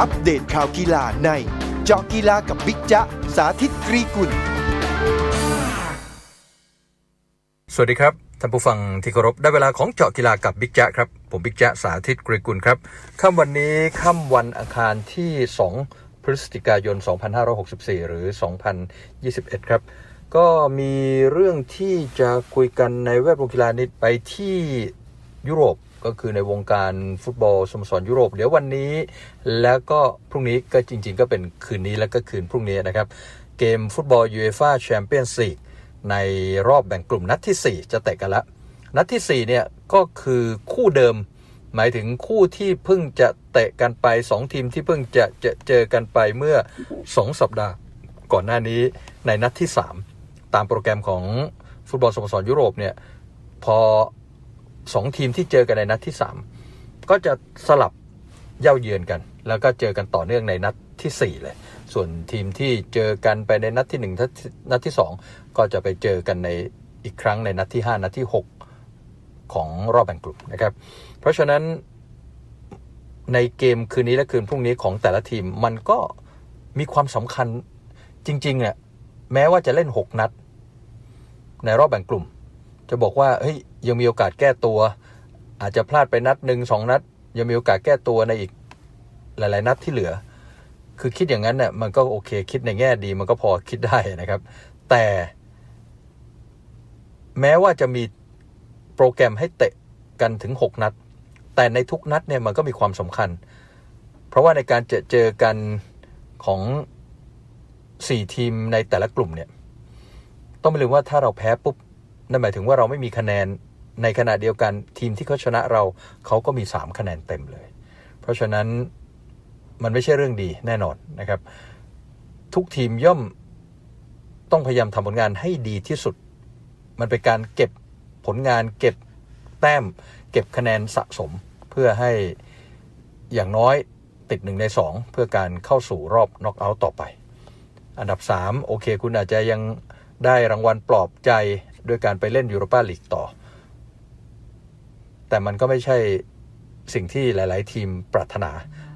อัปเดตข่าวกีฬาในเจาะกีฬากับบิ๊กจ๊ะ สาธิตกรีกุล สวัสดีครับ ท่านผู้ฟังที่เคารพได้เวลาของเจาะกีฬากับบิ๊กจ๊ะครับ ผมบิ๊กจ๊ะ สาธิตกรีกุลครับค่ำวันนี้ค่ำวันอังคารที่ 2 พฤศจิกายน 2564 หรือ 2021 ครับก็มีเรื่องที่จะคุยกันในแวดวงกีฬานิดไปที่ยุโรป ก็คือในวงการฟุตบอลสโมสรยุโรป เดี๋ยววันนี้ แล้วก็พรุ่งนี้ก็จริง ๆ ก็เป็นคืนนี้แล้วก็คืนพรุ่งนี้นะครับ เกมฟุตบอลยูเอฟ่าแชมเปี้ยนส์ลีกในรอบแบ่งกลุ่มนัดที่ 4 จะเตะกันล้วนัดที่ 4 เนี่ย ก็คือคู่เดิม หมายถึงคู่ที่เพิ่งจะเตะกันไป 2 ทีมที่เพิ่งจะจะเจอกันไปเมื่อ 2 สัปดาห์ ก่อนหน้านี้ในนัดที่ 3 ตามโปรแกรมของฟุตบอลสโมสรยุโรปเนี่ย พอ 2 ทีมที่เจอกันในนัดที่ 3 ก็จะสลับเย่าเยือนกัน แล้วก็เจอกันต่อเนื่องในนัดทีสี่4 เลย ส่วนทีมที่เจอกันไปในนัดที่1นัดที่นัดที่ 2 ก็จะไปเจอกันในอีกครั้งในนัดที่ 5 นัดที่ 6 ของรอบแบ่งกลุ่มนะครับ เพราะฉะนั้นในเกมคืนนี้และคืนพรุ่งนี้ของแต่ละทีมมันก็มีความสำคัญจริงๆเนี่ยแม้ว่าจะเล่น 6 นัด ในรอบแบ่งกลุ่ม จะบอกว่าเฮ้ยยังมีโอกาสแก้ตัว อาจจะพลาดไปนัดหนึ่งสองนัด ยังมีโอกาสแก้ตัวในอีกหลาย ๆ นัดที่เหลือ คือคิดอย่างนั้นเนี่ยมันก็โอเคคิดในแง่ดีมันก็พอคิดได้นะครับ แต่แม้ว่าจะมีโปรแกรมให้เตะกันถึง 6 นัด แต่ในทุกนัดเนี่ยมันก็มีความสำคัญ เพราะว่าในการเจอเจอกันของ 4 ทีมในแต่ละกลุ่มเนี่ย ต้องไม่ลืมว่าถ้าเราแพ้ปุ๊บ นั่นหมายถึงว่าเราไม่มีคะแนนในขณะเดียวกันทีมที่เขาชนะเราเขาก็มี 3 คะแนนเต็มเลย เพราะฉะนั้นมันไม่ใช่เรื่องดีแน่นอนนะครับ ทุกทีมย่อมต้องพยายามทำผลงานให้ดีที่สุด มันเป็นการเก็บผลงานเก็บแต้ม เก็บคะแนนสะสมเพื่อให้อย่างน้อยติดหนึ่งในสองเพื่อการเข้าสู่รอบน็อกเอาท์ต่อไป อันดับ 3 โอเค คุณอาจจะยังได้รางวัลปลอบใจ ด้วยการไปเล่นยูโรปาลีกต่อ แต่มันก็ไม่ใช่สิ่งที่หลาย ๆ ทีมปรารถนา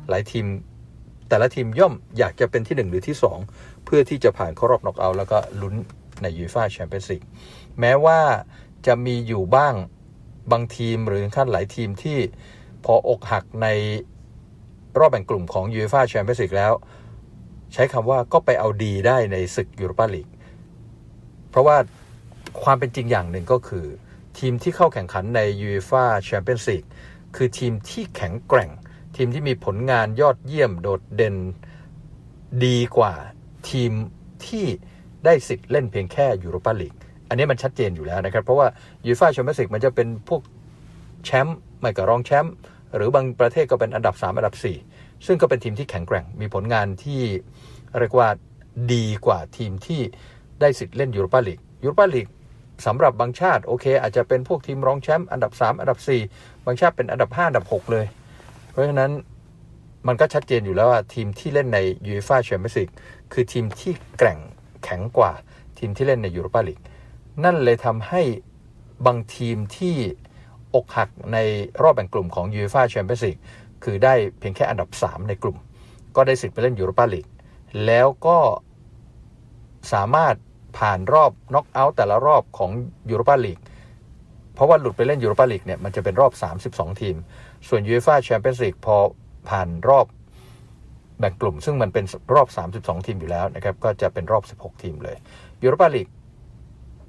หลายทีม แต่ละทีมย่อมอยากจะเป็นที่ 1 หรือที่ 2 เพื่อที่จะผ่านเข้ารอบน็อกเอาท์แล้วก็ลุ้นในยูฟ่าแชมเปี้ยนส์ลีกแม้ว่าจะมีอยู่บ้างบางทีมหรือขั้นหลายทีมที่พออกหักในรอบแบ่งกลุ่มของยูฟ่าแชมเปี้ยนส์ลีกแล้ว ใช้คำว่าก็ไปเอาดีได้ในศึกยูโรปาลีกเพราะว่า ความเป็นจริงอย่างหนึ่งก็คือ ทีมที่เข้าแข่งขันในยูฟ่าแชมเปี้ยนส์ลีกคือทีมที่แข็งแกร่ง ทีมที่มีผลงานยอดเยี่ยมโดดเด่นดีกว่าทีมที่ได้สิทธิ์เล่นเพียงแค่ยูโรปาลีกอันนี้มันชัดเจนอยู่แล้วนะครับ เพราะว่ายูฟ่าแชมเปี้ยนส์ลีกมันจะเป็นพวกแชมป์ไม่ก็รองแชมป์หรือบางประเทศก็เป็นอันดับ 3 อันดับ 4 ซึ่งก็เป็นทีมที่แข็งแกร่ง มีผลงานที่เรียกว่าดีกว่าทีมที่ได้สิทธิ์เล่นยูโรปาลีกยูโรปาลีก สำหรับบางชาติโอเค อาจจะเป็นพวกทีมรองแชมป์อันดับ 3 อันดับ 4 บางชาติเป็นอันดับ 5 อันดับ 6 เลย เพราะฉะนั้นมันก็ชัดเจนอยู่แล้วว่าทีมที่เล่นในยูฟ่าแชมเปี้ยนส์ลีกคือทีมที่แกร่งแข็งกว่าทีมที่เล่นในยูโรปาลีกนั่นเลยทำให้บางทีมที่อกหักในรอบแบ่งกลุ่มของยูฟ่าแชมเปี้ยนส์ลีกคือได้เพียงแค่อันดับ 3 ในกลุ่ม ก็ได้สิทธิ์ไปเล่นยูโรปาลีกแล้วก็สามารถ ผ่านรอบน็อกเอาท์แต่ละรอบของยูโรปาลีกเพราะว่าหลุดไปเล่นยูโรปาลีกเนี่ยมันจะเป็นรอบ 32 ทีม ส่วนยูฟ่าแชมเปี้ยนส์ลีกพอผ่านรอบแบ่งกลุ่ม ซึ่งมันเป็นรอบ 32 ทีมอยู่แล้วนะครับ ก็จะเป็นรอบ 16 ทีมเลยยูโรปาลีก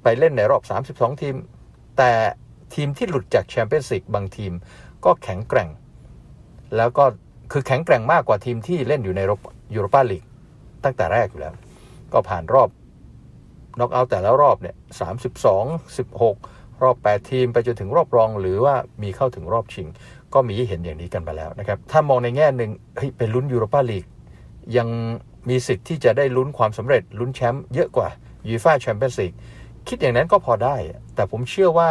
ไปเล่นในรอบ 32 ทีม แต่ทีมที่หลุดจากแชมเปี้ยนส์ลีกบางทีม ก็แข็งแกร่ง แล้วก็คือแข็งแกร่งมากกว่าทีมที่เล่นอยู่ในยูโรปาลีกตั้งแต่แรกอยู่แล้ว ก็ผ่านรอบ น็อกเอาท์แต่ละรอบเนี่ย32 16รอบ 8 ทีม ไปจนถึงรอบรอง หรือว่ามีเข้าถึงรอบชิง ก็มีเห็นอย่างนี้กันไปแล้วนะครับ ถ้ามองในแง่หนึ่งเฮ้ยเป็นลุ้นยูโรปาลีกยังมีสิทธิ์ที่จะได้ลุ้นความสำเร็จลุ้นแชมป์เยอะกว่ายูฟ่าแชมเปี้ยนส์ลีกคิดอย่างนั้นก็พอได้ แต่ผมเชื่อว่า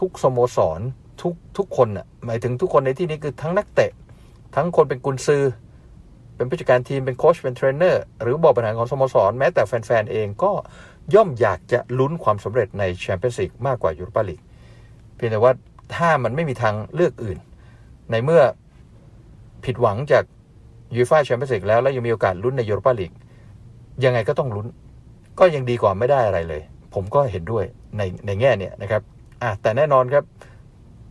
ทุกสโมสรทุกทุกคนน่ะหมายถึงทุกคนในที่นี้คือทั้งนักเตะ ทั้งคนเป็นกุนซือ เป็นผู้จัดการทีมเป็นโค้ชเป็นเทรนเนอร์หรือบอร์ดบริหารของสโมสรแม้แต่แฟนๆเองก็ ย่อมอยากจะลุ้นความสำเร็จในแชมเปี้ยนส์ลีกมากกว่ายูโรปาลีกเพียงแต่ว่าถ้ามันไม่มีทางเลือกอื่น ในเมื่อผิดหวังจากยูฟ่าแชมเปี้ยนส์ลีกแล้วแล้วยังมีโอกาสลุ้นในยูโรปาลีกยังไงก็ต้องลุ้น ก็ยังดีกว่าไม่ได้อะไรเลย ผมก็เห็นด้วยในในแง่เนี่ยนะครับอะแต่แน่นอนครับ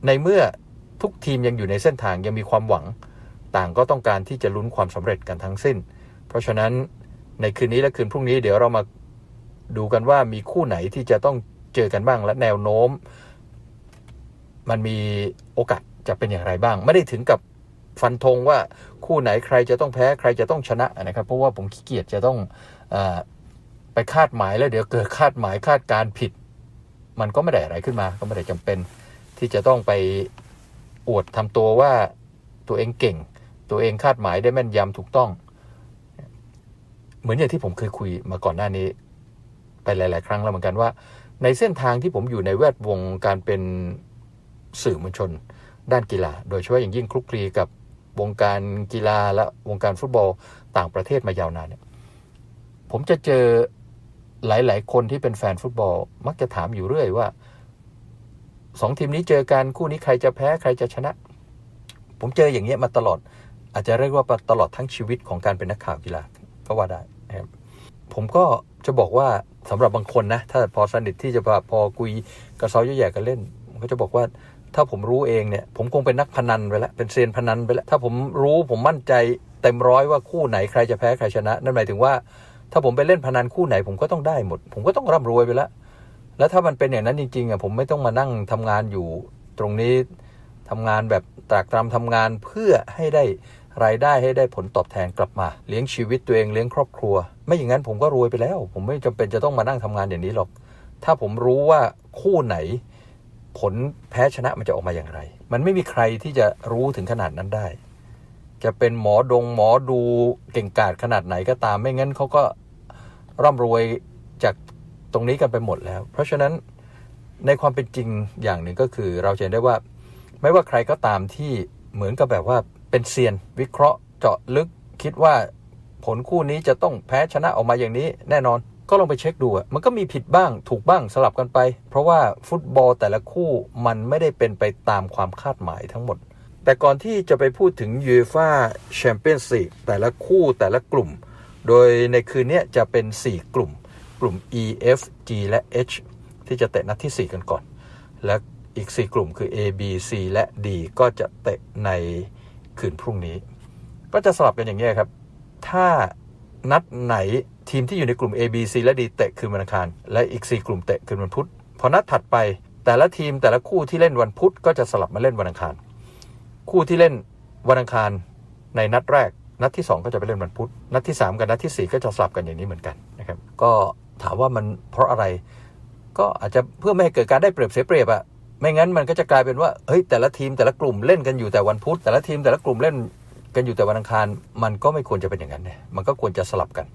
ในเมื่อทุกทีมยังอยู่ในเส้นทางยังมีความหวัง ต่างก็ต้องการที่จะลุ้นความสำเร็จกันทั้งสิ้น เพราะฉะนั้นในคืนนี้และคืนพรุ่งนี้เดี๋ยวเรามา ดูกันว่ามีคู่ไหนที่จะต้องเจอกันบ้างและแนวโน้ม มันมีโอกาสจะเป็นอย่างไรบ้าง ไม่ได้ถึงกับฟันธงว่าคู่ไหนใครจะต้องแพ้ใครจะต้องชนะนะครับ เพราะว่าผมขี้เกียจจะต้องอไปคาดหมายแล้วเดี๋ยวเกิดคาดหมายคาดการผิด มันก็ไม่ได้อะไรขึ้นมา ก็ไม่ได้จำเป็น ที่จะต้องไปอวดทำตัวว่าตัวเองเก่ง ตัวเองคาดหมายได้แม่นยำถูกต้อง เหมือนอย่างที่ผมเคยคุยมาก่อนหน้านี้ ไปหลาย ๆ ครั้งแล้วเหมือนกันว่า ในเส้นทางที่ผมอยู่ในแวดวงการเป็นสื่อมวลชน ด้านกีฬา โดยเฉพาะอย่างยิ่งคลุกคลีกับวงการกีฬาและวงการฟุตบอลต่างประเทศมายาวนานเนี่ยผมจะเจอหลาย ๆ คนที่เป็นแฟนฟุตบอล มักจะถามอยู่เรื่อยว่าสองทีมนี้เจอกันคู่นี้ใครจะแพ้ใครจะชนะ ผมเจออย่างเงี้ยมาตลอด อาจจะเรียกว่าตลอดทั้งชีวิตของการเป็นนักข่าวกีฬาก็ว่าได้นะครับผมก็จะบอกว่า สำหรับบางคนนะ ถ้าพอสนิทที่จะพอคุยกระเซาะแย่ๆกันเล่นผมก็จะบอกว่าถ้าผมรู้เองเนี่ย ผมคงเป็นนักพนันไปแล้วเป็นเซียนพนันไปแล้วถ้าผมรู้ผมมั่นใจเต็มร้อยว่าคู่ไหนใครจะแพ้ใครชนะ นั่นหมายถึงว่า ถ้าผมไปเล่นพนันคู่ไหน ผมก็ต้องได้หมด ผมก็ต้องร่ำรวยไปแล้ว แล้วถ้ามันเป็นอย่างนั้นจริงๆอะผมไม่ต้องมานั่งทำงานอยู่ตรงนี้ทำงานแบบตรากตรำทำงานเพื่อให้ได้ รายได้ให้ได้ผลตอบแทนกลับมา เลี้ยงชีวิตตัวเองเลี้ยงครอบครัว ไม่อย่างนั้นผมก็รวยไปแล้ว ผมไม่จำเป็นจะต้องมานั่งทำงานอย่างนี้หรอก ถ้าผมรู้ว่าคู่ไหน ผลแพ้ชนะมันจะออกมาอย่างไร มันไม่มีใครที่จะรู้ถึงขนาดนั้นได้ จะเป็นหมอดงหมอดูเก่งกาจขนาดไหนก็ตามไม่งั้นเขาก็ร่ำรวยจากตรงนี้กันไปหมดแล้ว เพราะฉะนั้นในความเป็นจริงอย่างหนึ่งก็คือ เราจะเห็นได้ว่า ไม่ว่าใครก็ตามที่เหมือนกับแบบว่า เป็นเซียนวิเคราะห์เจาะลึกคิดว่าผลคู่นี้จะต้องแพ้ชนะออกมาอย่างนี้แน่นอนก็ลองไปเช็คดูอะมันก็มีผิดบ้างถูกบ้างสลับกันไป เพราะว่าฟุตบอลแต่ละคู่มันไม่ได้เป็นไปตามความคาดหมายทั้งหมด แต่ก่อนที่จะไปพูดถึงยูฟ่าแชมเปี้ยนส์ลีกแต่ละคู่แต่ละกลุ่ม โดยในคืนนี้จะเป็น 4 กลุ่ม กลุ่ม E F G และ H ที่จะเตะนัดที่ 4 กันก่อน และอีก 4 กลุ่มคือ A B C และ D ก็จะเตะใน คืนพรุ่งนี้ ก็จะสลับกันอย่างนี้ครับ ถ้านัดไหนทีมที่อยู่ในกลุ่ม A B C และ D เตะคืนวันอังคาร และอีก 4 กลุ่มเตะคืนวันพุธพอนัดถัดไปแต่ละทีมแต่ละคู่ที่เล่นวันพุธก็จะสลับมาเล่นวันอังคาร คู่ที่เล่นวันอังคารในนัดแรก นัดที่ 2 ก็จะไปเล่นวันพุธนัดที่ 3 กับนัดทีสี่4 ก็จะสลับกันอย่างนี้เหมือนกันนะครับก็ถามว่ามันเพราะอะไร ก็อาจจะเพื่อไม่ให้เกิดการได้เปรียบเสียเปรียบอะ ไม่งั้นมันก็จะกลายเป็นว่าเฮ้ยแต่ละทีมแต่ละกลุ่มเล่นกันอยู่แต่วันพุธแต่ละทีมแต่ละกลุ่มเล่นกันอยู่แต่วันอังคาร มันก็ไม่ควรจะเป็นอย่างนั้นเนี่ยมันก็ควรจะสลับกัน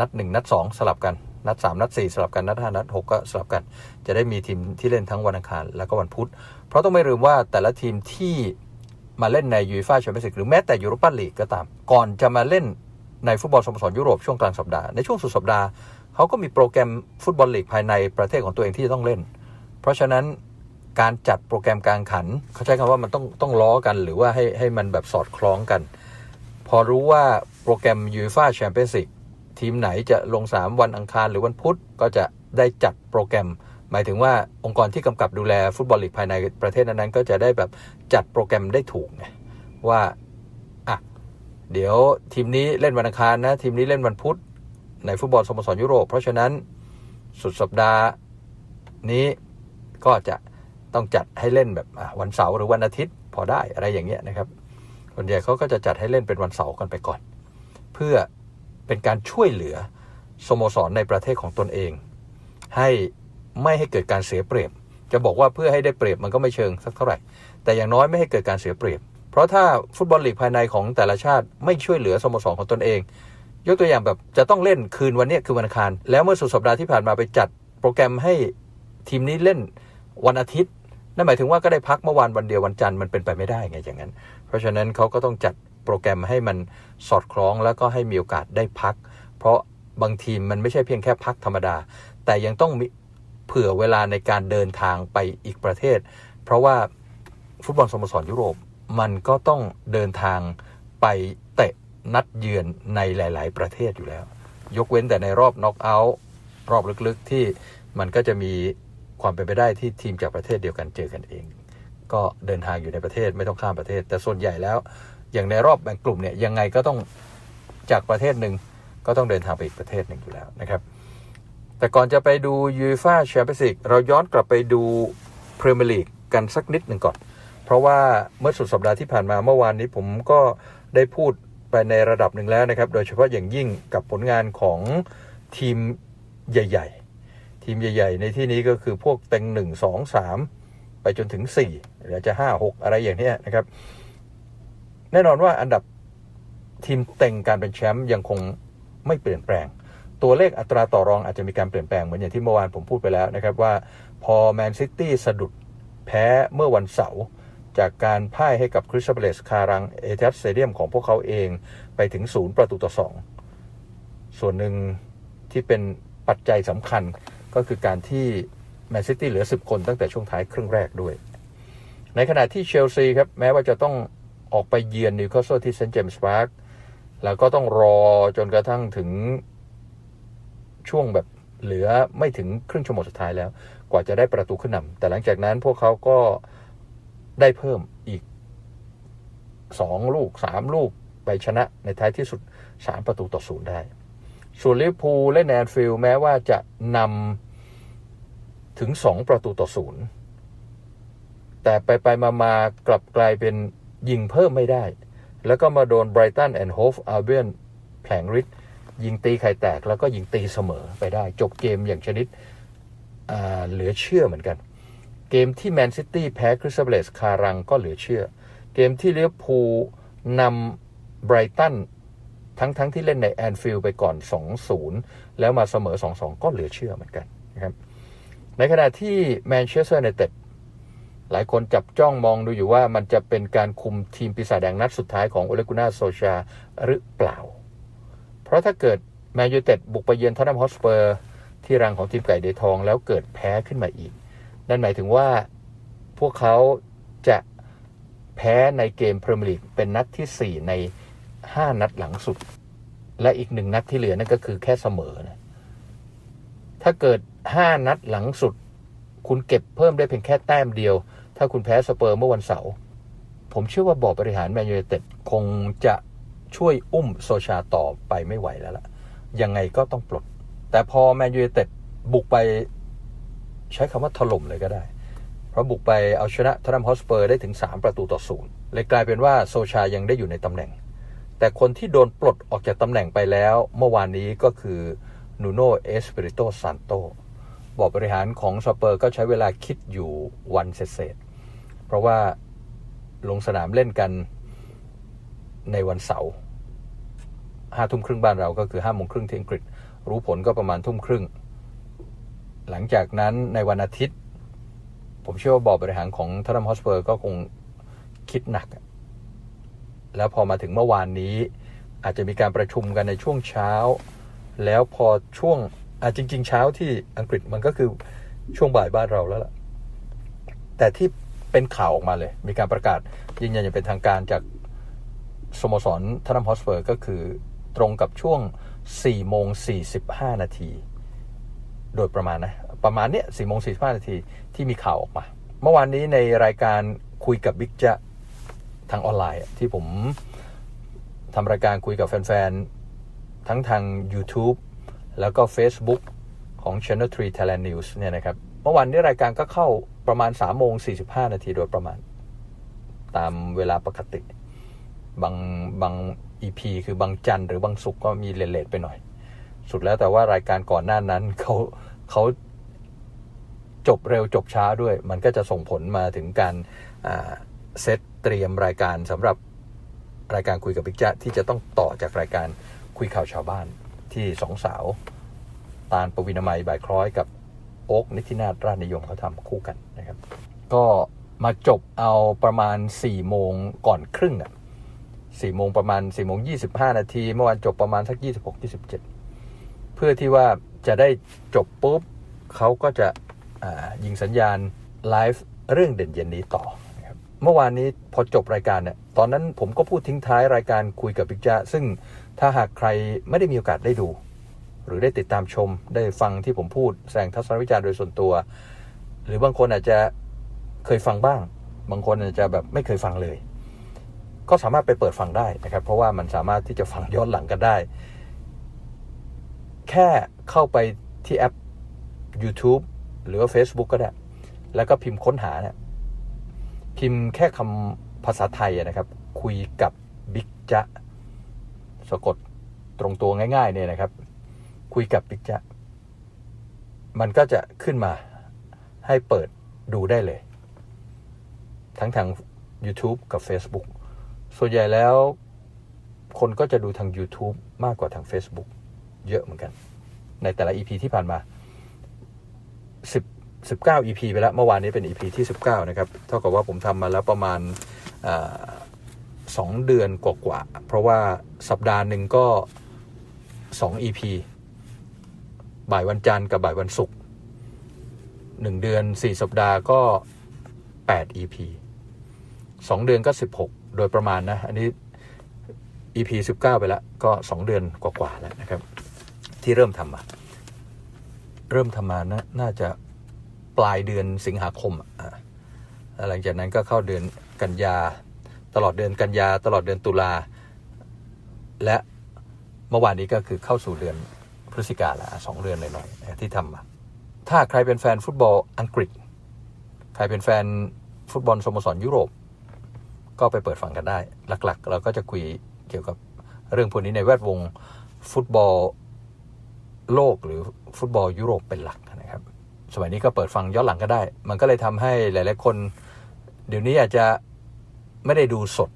นัดหนึ่งนัดสองสลับกันนัดสามนัดสี่สลับกันนัดห้านัดหกก็สลับกัน จะได้มีทีมที่เล่นทั้งวันอังคาร แล้วก็วันพุธ เพราะต้องไม่ลืมว่าแต่ละทีมที่มาเล่นในยูฟ่าแชมเปี้ยนส์ลีกหรือแม้แต่ยูโรปาลีกก็ตาม ก่อนจะมาเล่นในฟุตบอลสโมสรยุโรปช่วงกลางสัปดาห์ในช่วงสุดสัปดาห์เขาก็มีโปรแกรมฟุตบอลลีกภายในประเทศของตัวเองที่จะต้องเล่น เพราะฉะนั้น การจัดโปรแกรมการขัน เขาใช้คำว่ามันต้องต้องล้อกัน หรือว่าให้ให้มันแบบสอดคล้องกัน พอรู้ว่าโปรแกรมยูฟ่าแชมเปี้ยนส์ลีกทีมไหนจะลง 3 วันอังคารหรือวันพุธก็จะได้จัดโปรแกรม หมายถึงว่าองค์กรที่กำกับดูแลฟุตบอลลีกภายในประเทศนั้นๆก็จะได้แบบจัดโปรแกรมได้ถูกไงว่าอะเดี๋ยวทีมนี้เล่นวันอังคารนะทีมนี้เล่นวันพุธในฟุตบอลสโมสรยุโรป เพราะฉะนั้นสุดสัปดาห์นี้ก็จะ ต้องจัดให้เล่นแบบวันเสาร์หรือวันอาทิตย์พอได้อะไรอย่างเงี้ยนะครับส่วนใหญ่เขาก็จะจัดให้เล่นเป็นวันเสาร์กันไปก่อน เพื่อเป็นการช่วยเหลือสโมสรในประเทศของตนเอง ให้ไม่ให้เกิดการเสียเปรียบ จะบอกว่าเพื่อให้ได้เปรียบมันก็ไม่เชิงสักเท่าไหร่ แต่อย่างน้อยไม่ให้เกิดการเสียเปรียบ เพราะถ้าฟุตบอลลีกภายในของแต่ละชาติไม่ช่วยเหลือสโมสรของตนเอง ยกตัวอย่างแบบจะต้องเล่นคืนวันนี้คือวันอังคาร แล้วเมื่อสุดสัปดาห์ที่ผ่านมาไปจัดโปรแกรมให้ทีมนี้เล่นวันอาทิตย์ นั่นหมายถึงว่าก็ได้พักเมื่อวานวันเดียววันจันทร์มันเป็นไปไม่ได้ไงอย่างนั้น เพราะฉะนั้นเขาก็ต้องจัดโปรแกรมให้มันสอดคล้องแล้วก็ให้มีโอกาสได้พัก เพราะบางทีมมันไม่ใช่เพียงแค่พักธรรมดา แต่ยังต้องมีเผื่อเวลาในการเดินทางไปอีกประเทศ เพราะว่าฟุตบอลสโมสรยุโรปมันก็ต้องเดินทางไปเตะนัดเยือนในหลาย ๆ ประเทศอยู่แล้ว ยกเว้นแต่ในรอบน็อกเอาท์รอบลึกๆที่มันก็จะมี ความเป็นไปได้ที่ทีมจากประเทศเดียวกันเจอกันเอง ก็เดินทางอยู่ในประเทศไม่ต้องข้ามประเทศ แต่ส่วนใหญ่แล้ว อย่างในรอบแบ่งกลุ่มเนี่ยยังไงก็ต้องจากประเทศหนึ่งก็ต้องเดินทางไปอีกประเทศหนึ่งอยู่แล้วนะครับ แต่ก่อนจะไปดูยูฟ่าแชมเปี้ยนส์ลีกเราย้อนกลับไปดูพรีเมียร์ลีกกันสักนิดหนึ่งก่อน เพราะว่าเมื่อสุดสัปดาห์ที่ผ่านมาเมื่อวานนี้ผมก็ได้พูดไปในระดับหนึ่งแล้วนะครับ โดยเฉพาะอย่างยิ่งกับผลงานของทีมใหญ่ ทีมใหญ่ ๆ ในที่นี้ก็คือพวกเต็งหนึ่งสองสามไปจนถึงสี่หรือจะห้าหกอะไรอย่างนี้นะครับ แน่นอนว่าอันดับทีมเต็งการเป็นแชมป์ยังคงไม่เปลี่ยนแปลง ตัวเลขอัตราต่อรองอาจจะมีการเปลี่ยนแปลงเหมือนอย่างที่เมื่อวานผมพูดไปแล้วนะครับว่าพอแมนซิตี้สะดุดแพ้เมื่อวันเสาร์จากการพ่ายให้กับคริสตัลเลสคารังเอเทสเซเดียมของพวกเขาเองไปถึงศูนย์ประตูต่อสองส่วนหนึ่งที่เป็นปัจจัยสำคัญ ก็คือการที่แมนซิตี้เหลือ 10 คนตั้งแต่ช่วงท้ายครึ่งแรกด้วย ในขณะที่เชลซีครับแม้ว่าจะต้องออกไปเยือนนิวคาสเซิลที่เซนต์เจมส์พาร์คแล้วก็ต้องรอจนกระทั่งถึงช่วงแบบเหลือไม่ถึงครึ่งชั่วโมงสุดท้ายแล้ว กว่าจะได้ประตูขึ้นนำแต่หลังจากนั้นพวกเขาก็ได้เพิ่มอีกสองลูกสามลูกไปชนะในท้ายที่สุดสามประตูต่อศูนย์ได้ ส่วนลิเวอร์พูลเล่นแอนฟิลด์แม้ว่าจะนำถึงสองประตูต่อศูนย์แต่ไปไปมามากลับกลายเป็นยิงเพิ่มไม่ได้ แล้วก็มาโดนไบรตันแอนด์โฮฟอัลเบียนแผลงฤทธิ์ยิงตีไข่แตกแล้วก็ยิงตีเสมอไปได้ จบเกมอย่างชนิดเหลือเชื่อเหมือนกัน เกมที่แมนซิตี้แพ้คริสตัลเลสคารังก็เหลือเชื่อ เกมที่ลิเวอร์พูลนำไบรตัน ทั้งทั้งที่เล่นในแอนฟิลด์ไปก่อน 2-0 แล้วมาเสมอ 2-2 ก็เหลือเชื่อเหมือนกันนะครับในขณะที่แมนเชสเตอร์ n นเต็ดหลายคนจับจ้องมองดูอยู่ว่ามันจะเป็นการคุมทีมปีศาจแดงนัดสุดท้ายของโอเลกุน่าโซชาหรือเปล่า เพราะถ้าเกิดแมนยูเต็ดบุกไปเยือนทอตแนมฮอสเปอร์ ที่รังของทีมไก่เดทองแล้วเกิดแพ้ขึ้นมาอีก นั่นหมายถึงว่าพวกเขาจะแพ้ในเกมพรีเมียร์ลีกเป็นนัดที่ 4 ใน 5นัดหลังสุด และอีกหนึ่งนัดที่เหลือนั่นก็คือแค่เสมอนะถ้าเกิด5นัดหลังสุด คุณเก็บเพิ่มได้เพียงแค่แต้มเดียว ถ้าคุณแพ้สเปอร์เมื่อวันเสาร์ผมเชื่อว่าบอร์ดบริหารแมนยูเต็ดคงจะช่วยอุ้มโซชาต่อไปไม่ไหวแล้วล่ะ ยังไงก็ต้องปลด แต่พอแมนยูเต็ดบุกไปใช้คำว่าถล่มเลยก็ได้ เพราะบุกไปเอาชนะทรัมฮอสเปอร์ได้ถึง 3 ประตูต่อศูนย์เลยกลายเป็นว่าโซชายังได้อยู่ในตำแหน่ง แต่คนที่โดนปลดออกจากตำแหน่งไปแล้ว เมื่อวานนี้ก็คือนูโนเอสเปริโตซานโตบอร์ดบริหารของสเปอร์ก็ใช้เวลาคิดอยู่วันเศษเพราะว่าลงสนามเล่นกันในวันเสาร์ห้าทุ่มครึ่งบ้านเราก็คือห้าโมงครึ่งที่อังกฤษ รู้ผลก็ประมาณทุ่มครึ่ง หลังจากนั้นในวันอาทิตย์ ผมเชื่อว่าบอร์ดบริหารของทอตแนมฮอสเปอร์ก็คงคิดหนัก แล้วพอมาถึงเมื่อวานนี้ อาจจะมีการประชุมกันในช่วงเช้า แล้วพอช่วงอาจริง ๆ เช้าที่อังกฤษมันก็คือช่วงบ่ายบ้านเราแล้วล่ะ แต่ที่เป็นข่าวออกมาเลย มีการประกาศยืนยันอย่างเป็นทางการจากสโมสรทนัมฮอสเปอร์ก็คือตรงกับช่วง4โมง45 นาที โดยประมาณนะ ประมาณเนี้ย4โมง45 นาทีที่มีข่าวออกมา เมื่อวานนี้ในรายการคุยกับบิ๊กจะ ทางออนไลน์ที่ผมทำรายการคุยกับแฟน ๆ ทั้งทาง YouTube แล้วก็ Facebook ของ Channel 3 Thailand News เนี่ยนะครับ เมื่อวานนี้รายการก็เข้าประมาณ3โมง45 นาทีโดยประมาณ ตามเวลาปกติ บางบาง EP คือบางจันทร์หรือบางศุกร์ก็มีเลทๆไปหน่อย สุดแล้วแต่ว่ารายการก่อนหน้านั้นเขาเขาจบเร็วจบช้าด้วย มันก็จะส่งผลมาถึงการเซต เตรียมรายการสำหรับรายการคุยกับบิ๊กจ๊ะที่จะต้องต่อจากรายการคุยข่าวชาวบ้านที่สองสาว ตาลปวินามัยบ่ายคล้อยกับโอ๊กนิตินาถราชนิยมเขาทำคู่กันนะครับ ก็มาจบเอาประมาณ4โมงก่อนครึ่งอะสี่โมงประมาณสี่โมงยี่สิบห้านาที เมื่อวานจบประมาณสักยี่สิบหกยี่สิบเจ็ดเพื่อที่ว่าจะได้จบปุ๊บเขาก็จะยิงสัญญาณไลฟ์เรื่องเด่นเย็นนี้ต่อ เมื่อวานนี้พอจบรายการเนี่ยตอนนั้นผมก็พูดทิ้งท้ายรายการคุยกับบิ๊กจ๊ะซึ่งถ้าหากใครไม่ได้มีโอกาสได้ดู หรือได้ติดตามชมได้ฟังที่ผมพูดแสดงทัศนวิจารณ์โดยส่วนตัว หรือบางคนอาจจะเคยฟังบ้าง บางคนอาจจะแบบไม่เคยฟังเลย ก็สามารถไปเปิดฟังได้นะครับ เพราะว่ามันสามารถที่จะฟังย้อนหลังกันได้ แค่เข้าไปที่แอป YouTube หรือว่า Facebook ก็ได้ แล้วก็พิมพ์ค้นหาเนี่ย พิมพ์แค่คำภาษาไทยนะครับ คุยกับบิ๊กจะสะกดตรงตัวง่ายๆเนี่ยนะครับ คุยกับบิ๊กจะมันก็จะขึ้นมาให้เปิดดูได้เลย ทั้งทาง YouTube กับ Facebook ส่วนใหญ่แล้วคนก็จะดูทาง YouTube มากกว่าทาง Facebook เยอะเหมือนกัน ในแต่ละ EP ที่ผ่านมา 10 19 EP ไปแล้ว เมื่อวานนี้เป็น EP ที่ 19 นะครับ เท่ากับว่าผมทำมาแล้วประมาณสองเดือนกว่าๆเพราะว่าสัปดาห์หนึ่งก็ 2 EP บ่ายวันจันทร์กับบ่ายวันศุกร์หนึ่งเดือน 4 สัปดาห์ก็ 8 EP สองเดือนก็ 16 โดยประมาณนะ อันนี้ EP 19 ไปแล้ว ก็ 2 เดือนกว่าๆแล้วนะครับ ที่เริ่มทำมา เริ่มทำมานะน่าจะ ปลายเดือนสิงหาคมอะหลังจากนั้นก็เข้าเดือนกันยา ตลอดเดือนกันยา ตลอดเดือนตุลา และเมื่อวานนี้ก็คือเข้าสู่เดือนพฤศจิกาละสองเดือนหน่อยๆที่ทำมาถ้าใครเป็นแฟนฟุตบอลอังกฤษ ใครเป็นแฟนฟุตบอลสโมสรยุโรป ก็ไปเปิดฟังกันได้ หลักๆ เราก็จะคุยเกี่ยวกับเรื่องพวกนี้ในแวดวงฟุตบอลโลกหรือฟุตบอลยุโรปเป็นหลัก สมัยนี้ก็เปิดฟังย้อนหลังก็ได้ มันก็เลยทำให้หลาย ๆ คน เดี๋ยวนี้อาจจะไม่ได้ดูสด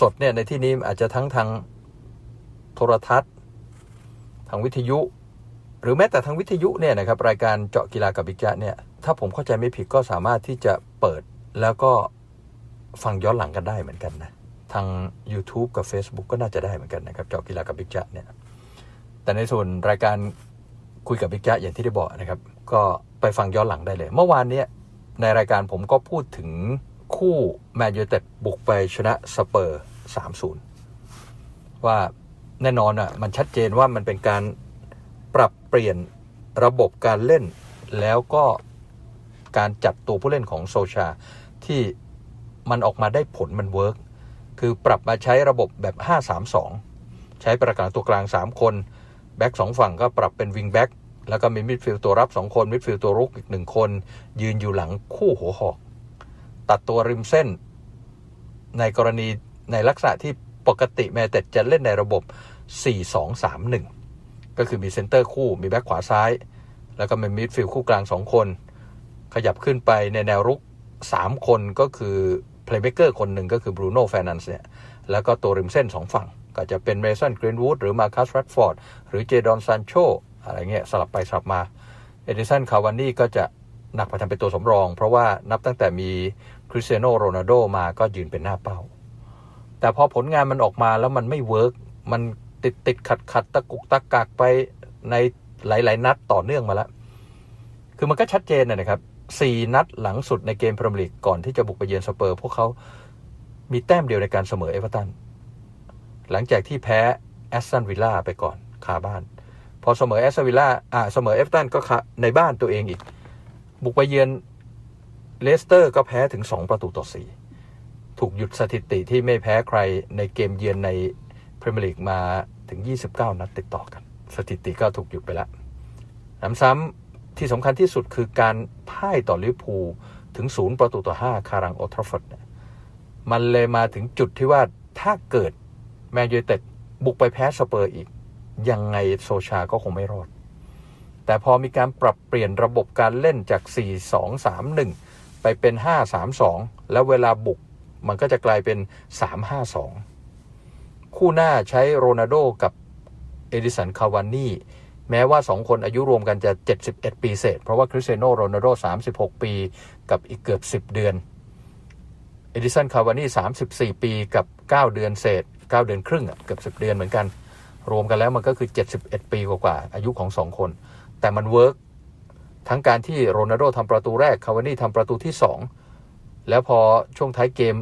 สดเนี่ยในที่นี้อาจจะทั้งทางโทรทัศน์ ทางวิทยุ หรือแม้แต่ทางวิทยุเนี่ยนะครับรายการเจาะกีฬากับบิ๊กจ๊ะเนี่ยถ้าผมเข้าใจไม่ผิดก็สามารถที่จะเปิดแล้วก็ฟังย้อนหลังกันได้เหมือนกันนะทาง YouTube กับ Facebook ก็น่าจะได้เหมือนกันนะครับเจาะกีฬากับบิ๊กจ๊ะเนี่ยแต่ในส่วนรายการคุยกับบิ๊กจ๊ะอย่างที่ได้บอกนะครับ ก็ ไปฟังย้อนหลังได้เลย เมื่อวานเนี้ยในรายการผมก็พูดถึงคู่แมนยูเต็ดบุกไปชนะสเปอร์3-0 ว่าแน่นอนอะมันชัดเจนว่ามันเป็นการปรับเปลี่ยนระบบการเล่น แล้วก็การจัดตัวผู้เล่นของโซชา ที่มันออกมาได้ผลมันเวิร์กคือปรับมาใช้ระบบแบบ 5-3-2 ใช้ประการตัวกลาง 3 คน แบ็กสองฝั่งก็ปรับเป็นวิงแบ็ก แล้วก็มีมิดฟิลด์ตัวรับ 2 คน มิดฟิลด์ตัวรุกอีกหนึ่งคน ยืนอยู่หลังคู่หัวหอก ตัดตัวริมเส้น ในกรณีในลักษณะที่ปกติแมนเต็ดจะเล่นในระบบ 4-2-3-1 ก็คือมีเซนเตอร์คู่ มีแบ็กขวาซ้าย แล้วก็มีมิดฟิลด์คู่กลาง 2 คน ขยับขึ้นไปในแนวรุก 3 คนก็คือเพลย์เม k เกอร์คนหนึ่งก็คือบรูโน่แฟนันส์เนี่ย แล้วก็ตัวริมเส้น 2 ฝั่ง ก็จะเป็นเมสันกรีนวูดหรือมาคัสแรดฟอร์ดหรือเจดอนซานโช อะไรเงี้ยสลับไปสลับมาเอดิสันคาวานี่ก็จะหนักไปทำเป็นตัวสำรอง เพราะว่านับตั้งแต่มีคริสเตียโนโรนัลโดมาก็ยืนเป็นหน้าเป้า แต่พอผลงานมันออกมาแล้วมันไม่เวิร์กมันติดติดขัดขัดตะกุกตะกักไปในหลาย ๆ นัดต่อเนื่องมาแล้ว คือมันก็ชัดเจนนะนะครับสี่นัดหลังสุดในเกมพรีเมียร์ลีกก่อนที่จะบุกไปเยือนสเปอร์ พวกเขามีแต้มเดียวในการเสมอเอเวอร์ตัน หลังจากที่แพ้แอสตันวิลล่าไปก่อนคาบ้าน พอเสมอแอสตันวิลล่าอ่าเสมอเอเวอร์ตันก็คาในบ้านตัวเองอีก บุกไปเยือนเลสเตอร์ก็แพ้ถึง 2 ประตูต่อ 4 ถูกหยุดสถิติที่ไม่แพ้ใครในเกมเยือนในพรีเมียร์ลีกมาถึง 29 นัดติดต่อกัน สถิติก็ถูกหยุดไปแล้วน้ำซ้ำที่สำคัญที่สุดคือการพ่ายต่อลิเวอร์พูลถึง 0 ประตูต่อ 5 คารังโอทรฟอร์ดเนี่ยมันเลยมาถึงจุดที่ว่าถ้าเกิดแมนยูเต็ดบุกไปแพ้สเปอร์อีก ยังไงโซชาก็คงไม่รอด แต่พอมีการปรับเปลี่ยนระบบการเล่นจาก 4-2-3-1 ไปเป็น 5-3-2 แล้วเวลาบุกมันก็จะกลายเป็น 3-5-2 คู่หน้าใช้โรนัลโดกับเอดิสันคาวานี่แม้ว่า 2 คนอายุรวมกันจะ 71 ปีเศษ เพราะว่าคริสเตียโนโรนัลโด 36 ปีกับอีกเกือบ 10 เดือน เอดิสันคาวานี่ 34 ปีกับ 9 เดือนเศษ 9 เดือนครึ่งอะเกือบ 10 เดือนเหมือนกัน รวมกันแล้วมันก็คือ 71 ปีกว่าๆอายุของ 2 คน แต่มันเวิร์กทั้งการที่โรนัลโดทำประตูแรกคาวานี่ทำประตูที่ 2 แล้วพอช่วงท้ายเกม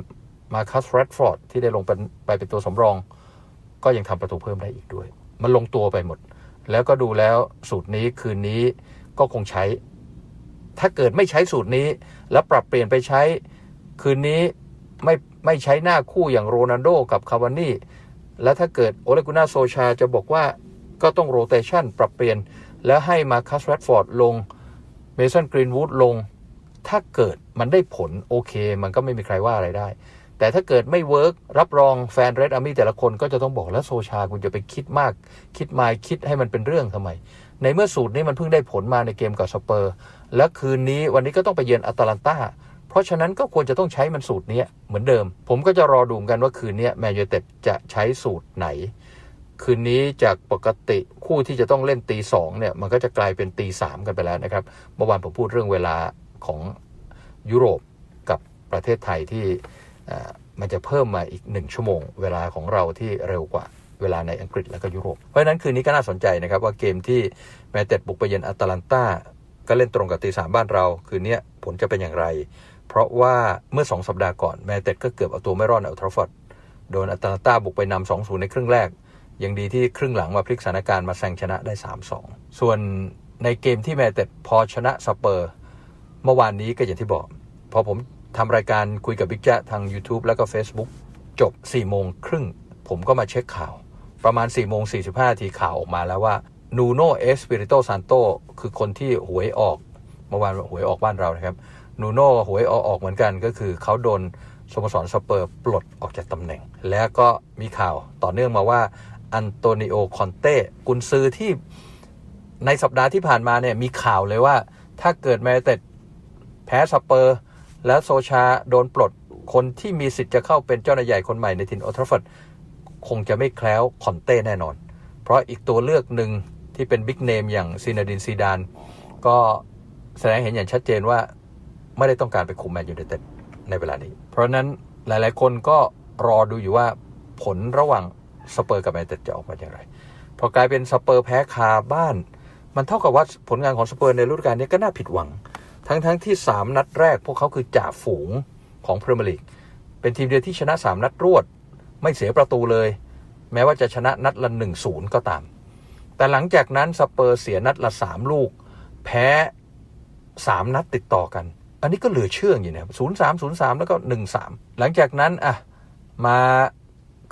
มาคัสแรดฟอร์ดที่ได้ลงเป็นไปเป็นตัวสำรอง ก็ยังทำประตูเพิ่มได้อีกด้วย มันลงตัวไปหมด แล้วก็ดูแล้วสูตรนี้คืนนี้ก็คงใช้ ถ้าเกิดไม่ใช้สูตรนี้ แล้วปรับเปลี่ยนไปใช้คืนนี้ไม่ไม่ใช้หน้าคู่อย่างโรนัลโดกับคาวานี่ แล้วถ้าเกิดโอเลกุน่าโซชาจะบอกว่าก็ต้องโรเตชันปรับเปลี่ยน แล้วให้มาคัสแรดฟอร์ดลงเมสันกรีนวูดลง ถ้าเกิดมันได้ผลโอเค มันก็ไม่มีใครว่าอะไรได้ แต่ถ้าเกิดไม่เวิร์กรับรองแฟนเรดอาร์มี่แต่ละคนก็จะต้องบอกแล้วโซชาคุณจะไปคิดมาก คิดมาคิดให้มันเป็นเรื่องทำไม ในเมื่อสูตรนี้มันเพิ่งได้ผลมาในเกมกับสเปอร์ และคืนนี้วันนี้ก็ต้องไปเยือนอาตาลันตา ราะฉะนั้นก็ควรจะต้องใช้มันสูตรนี้เหมือนเดิม ผมก็จะรอดูกันว่าคืนนี้แมนยูเต็ดจะใช้สูตรไหน คืนนี้จากปกติคู่ที่จะต้องเล่นตีสองเนี่ยมันก็จะกลายเป็นตีสามกันไปแล้วนะครับ เมื่อวานผมพูดเรื่องเวลาของยุโรปกับประเทศไทยที่มันจะเพิ่มมาอีกหนึ่งชั่วโมง เวลาของเราที่เร็วกว่าเวลาในอังกฤษและก็ยุโรป เพราะฉะนั้นคืนนี้ก็น่าสนใจนะครับว่าเกมที่แมนเต็ดบุกไปเยือนอาตาลันตาก็เล่นตรงกับตีสามบ้านเรา คืนนี้ผลจะเป็นอย่างไร เพราะว่าเมื่อสองสัปดาห์ก่อนแมนเต็ดก็เกือบเอาตัวไม่รอดในอัลทราฟอร์ดโดนอาตาลันตาบุกไปนำสองศูนย์ในครึ่งแรก ยังดีที่ครึ่งหลังมาพลิกสถานการณ์มาแซงชนะได้ 3-2 ส่วนในเกมที่แมนเต็ดพอชนะสเปอร์ เมื่อวานนี้ก็อย่างที่บอก พอผมทำรายการคุยกับบิ๊กแจ๊ทาง YouTube แล้วก็ Facebook จบ4โมงครึ่งผมก็มาเช็คข่าว ประมาณ4โมง45นาทีข่าวออกมาแล้วว่านูโนเอสปิริโตซานโตคือคนที่หวยออก เมื่อวานหวยออกบ้านเรานะครับ นูโน่หวยออกออกเหมือนกันก็คือเขาโดนสโมสรสเปอร์ปลดออกจากตำแหน่ง แล้วก็มีข่าวต่อเนื่องมาว่าอันโตนิโอคอนเต้กุนซือที่ในสัปดาห์ที่ผ่านมาเนี่ยมีข่าวเลยว่า ถ้าเกิดแมนเต็ดแพ้สเปอร์ แล้วโซชาโดนปลดคนที่มีสิทธิ์จะเข้าเป็นเจ้านายใหญ่คนใหม่ในทินโอทรฟอร์ดคงจะไม่แคล้วคอนเต้แน่นอน เพราะอีกตัวเลือกหนึ่งที่เป็นบิ๊กเนมอย่างซีนาดินซีดานก็แสดงเห็นอย่างชัดเจนว่า ไม่ได้ต้องการไปคุมแมนยูไนเต็ดในเวลานี้ เพราะนั้นหลาย ๆ คนก็รอดูอยู่ว่าผลระหว่างสเปอร์กับแมนยูไนเต็ดจะออกมาอย่างไร พอกลายเป็นสเปอร์แพ้คาบ้าน มันเท่ากับว่าผลงานของสเปอร์ในฤดูกาลนี้ก็น่าผิดหวัง ทั้งๆทที่ 3 นัดแรก พวกเขาคือจ่าฝูงของพรีเมียร์ลีก เป็นทีมเดียวที่ชนะ 3 นัดรวด ไม่เสียประตูเลย แม้ว่าจะชนะนัดละ1-0 ก็ตาม แต่หลังจากนั้นสเปอร์เสียนัดละ 3 ลูก แพ้ 3 นัดติดต่อกัน อันนี้ก็เหลือเชื่ออย่างนะครับ0-3 0-3แล้วก็1-3หลังจากนั้นอะมา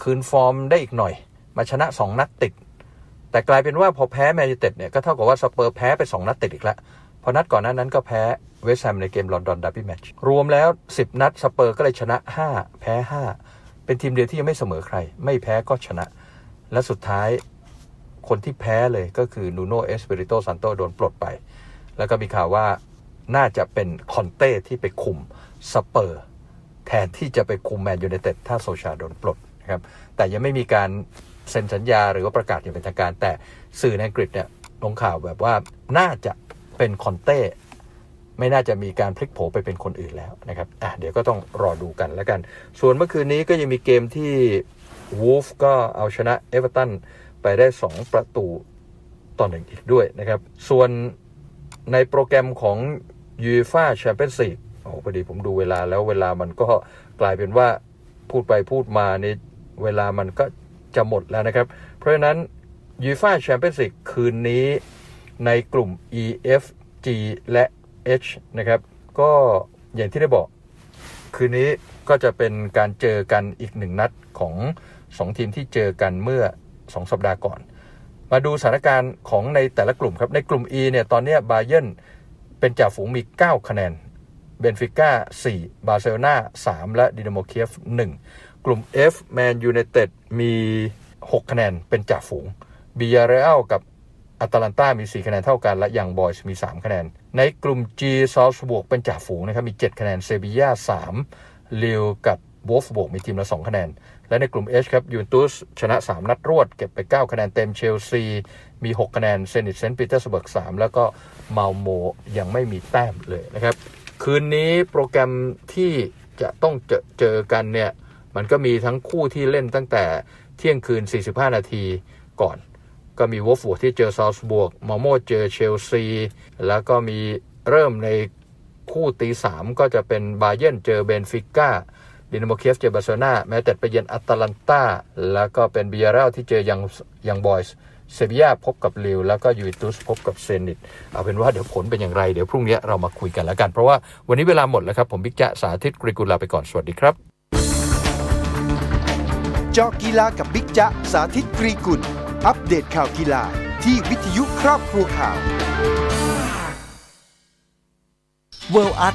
คืนฟอร์มได้อีกหน่อย มาชนะ2นัดติด แต่กลายเป็นว่าพอแพ้แมนยูเต็ดเนี่ยก็เท่ากับว่าสเปอร์แพ้ไป2นัดติดอีกแล้วพอนัดก่อนหน้านั้นก็แพ้เวสต์แฮมในเกมลอนดอนดับบี้แมตช์รวมแล้ว 10 นัดสเปอร์ก็เลยชนะ 5 แพ้ 5 เป็นทีมเดียวที่ยังไม่เสมอใคร ไม่แพ้ก็ชนะ และสุดท้ายคนที่แพ้เลยก็คือนูโนเอสเปริโตซันโตโดนปลดไป แล้วก็มีข่าวว่า น่าจะเป็นคอนเต้ที่ไปคุมสเปอร์แทนที่จะไปคุมแมนยูไนเต็ดถ้าโซชาโดนปลดนะครับแต่ยังไม่มีการเซ็นสัญญาหรือว่าประกาศอย่างเป็นทางการ แต่สื่อในอังกฤษเนี่ยลงข่าวแบบว่าน่าจะเป็นคอนเต้ไม่น่าจะมีการพลิกโผไปเป็นคนอื่นแล้วนะครับอะเดี๋ยวก็ต้องรอดูกันแล้วกัน ส่วนเมื่อคืนนี้ก็ยังมีเกมที่วูฟก็เอาชนะเอเวอร์ตันไปได้ 2 ประตูต่อหนึ่งอีกด้วยนะครับ ส่วนในโปรแกรมของ ยูฟ่าแชมเปี้ยนส์ลีกโอ้พอดีผมดูเวลาแล้วเวลามันก็กลายเป็นว่าพูดไปพูดมาในเวลามันก็จะหมดแล้วนะครับ เพราะฉะนั้นยูฟ่าแชมเปี้ยนส์ลีกคืนนี้ในกลุ่ม E F G และ H นะครับ ก็อย่างที่ได้บอก คืนนี้ก็จะเป็นการเจอกันอีกหนึ่งนัดของสองทีมที่เจอกันเมื่อสองสัปดาห์ก่อน มาดูสถานการณ์ของในแต่ละกลุ่มครับ ในกลุ่ม E เนี่ยตอนนี้บาเยน เป็นจ่าฝูงมี 9 คะแนน เบนฟิก้า 4 บาร์เซโลนา3 และดินาโมเคียฟ 1 กลุ่ม F แมนยู i นเต็ดมี 6 คะแนน เป็นจ่าฝูงบิยาเรอัลกับอาตาลันตามี 4 คะแนนเท่ากันและยังบอยส์มี 3 คะแนน ในกลุ่ม G ซอลส์บวกเป็นจ่าฝูงนะครับมี 7 คะแนนเซบีย่า3ลิวกับวอฟบวกมีทีมละ 2 คะแนน และในกลุ่ม H ครับยูนตุสชนะ 3 นัดรวด เก็บไป 9 คะแนนเต็มเชลซี มี 6 คะแนนเซนิตเซนต์ปีเตอร์สเบิร์ก 3 แล้วก็มาโมยังไม่มีแต้มเลยนะครับ คืนนี้โปรแกรมที่จะต้องเจอเจอกันเนี่ย มันก็มีทั้งคู่ที่เล่นตั้งแต่เที่ยงคืน 45 นาทีก่อน ก็มีวอฟบวกที่เจอซาวส์บวกมาโมเจอเชลซี แล้วก็มีเริ่มในคู่ตีสามก็จะเป็นบาเยนเจอเบนฟิก้า ดินาโมเคียฟเจอบาร์เซโลนาแม้แต่ไปเยือนอัตแลนตาแล้วก็เป็นบิยาเรลที่เจอยังยังบอยส์เซบียาพบกับลิวแล้วก็ยูเวนตุสพบกับเซนิตเอาเป็นว่าเดี๋ยวผลเป็นอย่างไร เดี๋ยวพรุ่งนี้เรามาคุยกันแล้วกัน เพราะว่าวันนี้เวลาหมดแล้วครับ ผมบิ๊กจ๊ะสาธิตกรีกุลลาไปก่อนสวัสดีครับเจาะกีฬากับบิ๊กจ๊ะสาธิตกรีกุล อัปเดตข่าวกีฬาที่วิทยุครอบครัวข่าว World Art